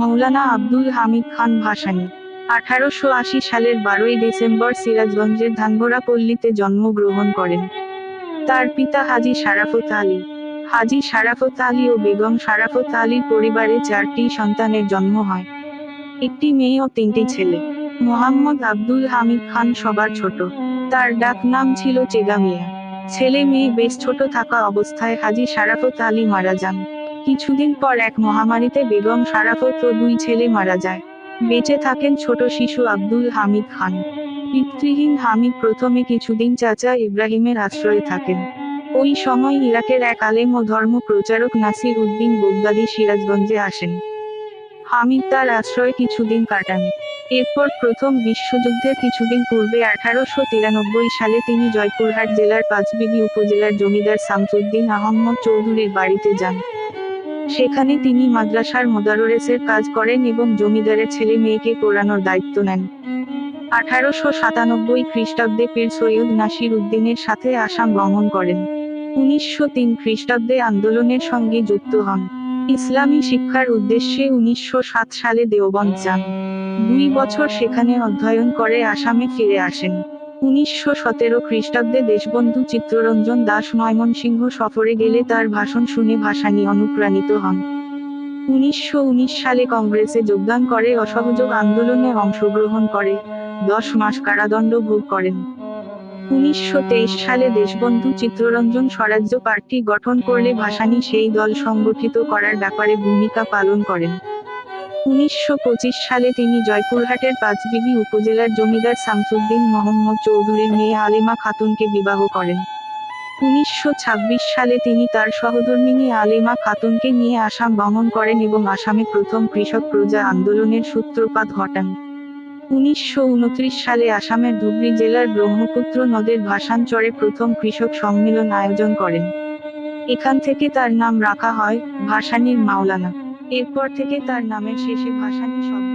মৌলানা আব্দুল হামিদ খান ভাসানী। আঠারোশো আশি সালের বারোই ডিসেম্বর সিরাজগঞ্জের ধানগোড়া পল্লীতে জন্মগ্রহণ করেন। তার পিতা হাজি শারাফত আলী। হাজি শারাফত আলী ও বেগম শারাফত আলীর পরিবারে চারটি সন্তানের জন্ম হয়। একটি মেয়ে ও তিনটি ছেলে। মোহাম্মদ আব্দুল হামিদ খান সবার ছোট। তার ডাক নাম ছিল চেগা মিয়া ছেলে মেয়ে বেশ ছোট থাকা অবস্থায় হাজি শারাফত আলী মারা যান। কিছুদিন পর এক মহামারীতে বেগম শারাফত ও দুই ছেলে মারা যায়। বেঁচে থাকেন ছোট শিশু আব্দুল হামিদ খান। পিতৃহীন হামিদ প্রথমে কিছুদিন চাচা ইব্রাহিমের আশ্রয়ে থাকেন। ওই সময় ইরাকের এক আলেম ও ধর্ম প্রচারক নাসির উদ্দিন বগদাদি সিরাজগঞ্জে আসেন। হামিদ তার আশ্রয়ে কিছুদিন কাটান। এরপর প্রথম বিশ্বযুদ্ধের কিছুদিন পূর্বে আঠারোশো তিরানব্বই সালে তিনি জয়পুরহাট জেলার পাঁচবিবি উপজেলার জমিদার শামসুদ্দিন আহম্মদ চৌধুরীর বাড়িতে যান। সেখানে তিনি মাদ্রাসার মোদাররেসের কাজ করেন এবং জমিদারের ছেলে মেয়েকে পড়ানোর দায়িত্ব নেন। আঠারোশো সাতানব্বই খ্রিস্টাব্দে পীর সৈয়দ নাসির উদ্দিনের সাথে আসাম গমন করেন। উনিশশো তিন খ্রিস্টাব্দে আন্দোলনের সঙ্গে যুক্ত হন। ইসলামী শিক্ষার উদ্দেশ্যে উনিশশো সাত সালে দেওবন্দ যান। দুই বছর সেখানে অধ্যয়ন করে আসামে ফিরে আসেন। উনিশশো সতেরো খ্রিস্টাব্দে দেশবন্ধু চিত্তরঞ্জন দাস ময়মনসিংহ সফরে গেলে তার ভাষণ শুনে ভাসানী অনুপ্রাণিত হন। উনিশশো উনিশ সালে কংগ্রেসে যোগদান করে, অসহযোগ আন্দোলনে অংশগ্রহণ করে, দশ মাস কারাদণ্ড ভোগ করেন। উনিশশো তেইশ সালে দেশবন্ধু চিত্তরঞ্জন স্বরাজ্য পার্টি গঠন করলে ভাসানী সেই দল সংগঠিত করার ব্যাপারে ভূমিকা পালন করেন। উনিশশো পঁচিশ সালে তিনি জয়পুরহাটের পাঁচবিবি উপজেলার জমিদার শামসুদ্দিন মোহাম্মদ চৌধুরীর মেয়ে আলেমা খাতুনকে বিবাহ করেন। উনিশশো ছাব্বিশ সালে তিনি তার সহধর্মিনী আলেমা খাতুনকে নিয়ে আসাম গমন করেন এবং আসামে প্রথম কৃষক প্রজা আন্দোলনের সূত্রপাত ঘটান। উনিশশো উনত্রিশ সালে আসামের ধুবড়ী জেলার ব্রহ্মপুত্র নদের ভাষাঞ্চরে প্রথম কৃষক সম্মেলন আয়োজন করেন। এখান থেকে তার নাম রাখা হয় ভাসানীর মাওলানা। এরপর থেকে তার নামের শেষে ভাসানী শব্দ